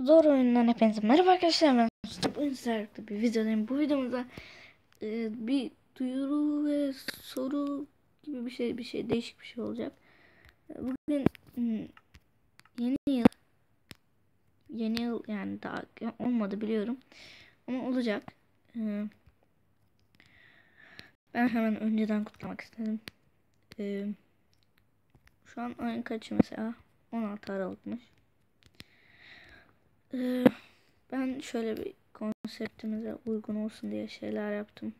Zor oyundan hepinize merhaba arkadaşlar ben Mustafa Bugün sizlerle bir videodayım. Bu videomuzda e, bir duyuru ve soru gibi bir şey bir şey değişik bir şey olacak. E, bugün hmm, yeni yıl yeni yıl yani daha olmadı biliyorum ama olacak. E, ben hemen önceden kutlamak istedim. E, şu an ayın kaçı mesela 16 Aralık'mış. Ee, ben şöyle bir konseptimize uygun olsun diye şeyler yaptım.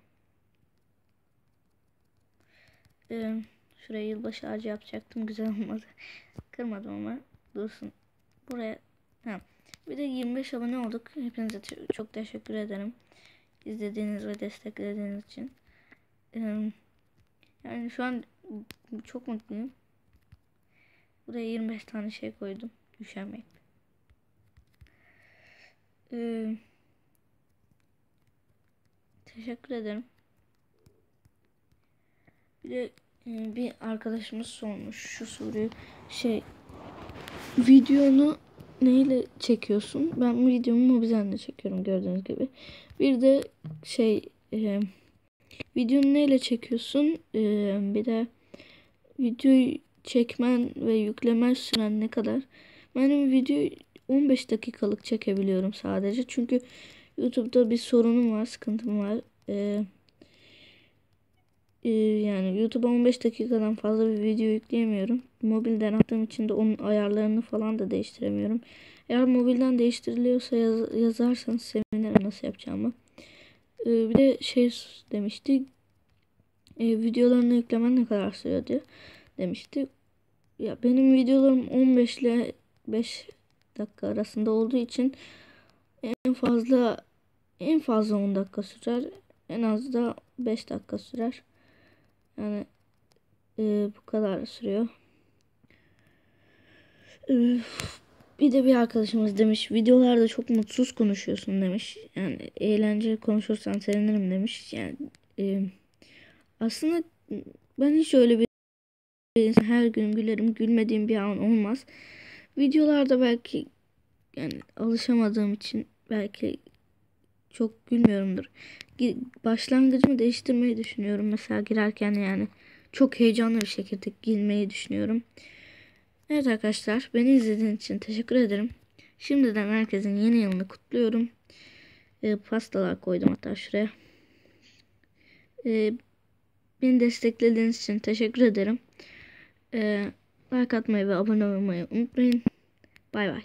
Ee, şuraya yılbaşı ağacı yapacaktım. Güzel olmadı. Kırmadım ama dursun. Buraya ha. Bir de 25 abone olduk. Hepinize çok teşekkür ederim. İzlediğiniz ve desteklediğiniz için. Ee, yani şu an çok mutluyum. Buraya 25 tane şey koydum. Üşenmeyin. Ee, teşekkür ederim. Bir de e, bir arkadaşımız sormuş şu soruyu şey videonu neyle çekiyorsun? Ben videomu Mobizen'de çekiyorum gördüğünüz gibi. Bir de şey e, videonu neyle çekiyorsun? E, bir de videoyu çekmen ve yüklemen süren ne kadar? Benim video 15 dakikalık çekebiliyorum sadece. Çünkü YouTube'da bir sorunum var, sıkıntım var. Ee, e, yani YouTube'a 15 dakikadan fazla bir video yükleyemiyorum. Mobilden attığım için de onun ayarlarını falan da değiştiremiyorum. Eğer mobilden değiştiriliyorsa yaz, yazarsanız sevinirim nasıl yapacağımı. Ee, bir de şey demişti. E, videolarını yüklemen ne kadar sürüyor diye demişti. Ya benim videolarım 15 ile 5 dakika arasında olduğu için en fazla en fazla 10 dakika sürer. En az da 5 dakika sürer. Yani e, bu kadar sürüyor. Bir de bir arkadaşımız demiş videolarda çok mutsuz konuşuyorsun demiş. Yani eğlenceli konuşursan sevinirim demiş. Yani e, aslında ben hiç öyle bir her gün gülerim. Gülmediğim bir an olmaz. Videolarda belki yani alışamadığım için belki çok gülmüyorumdur. Başlangıcımı değiştirmeyi düşünüyorum mesela girerken yani çok heyecanlı bir şekilde girmeyi düşünüyorum. Evet arkadaşlar beni izlediğiniz için teşekkür ederim. Şimdiden herkesin yeni yılını kutluyorum. E, pastalar koydum hatta şuraya. E, beni desteklediğiniz için teşekkür ederim. E, like atmayı ve abone olmayı unutmayın. Bay bay.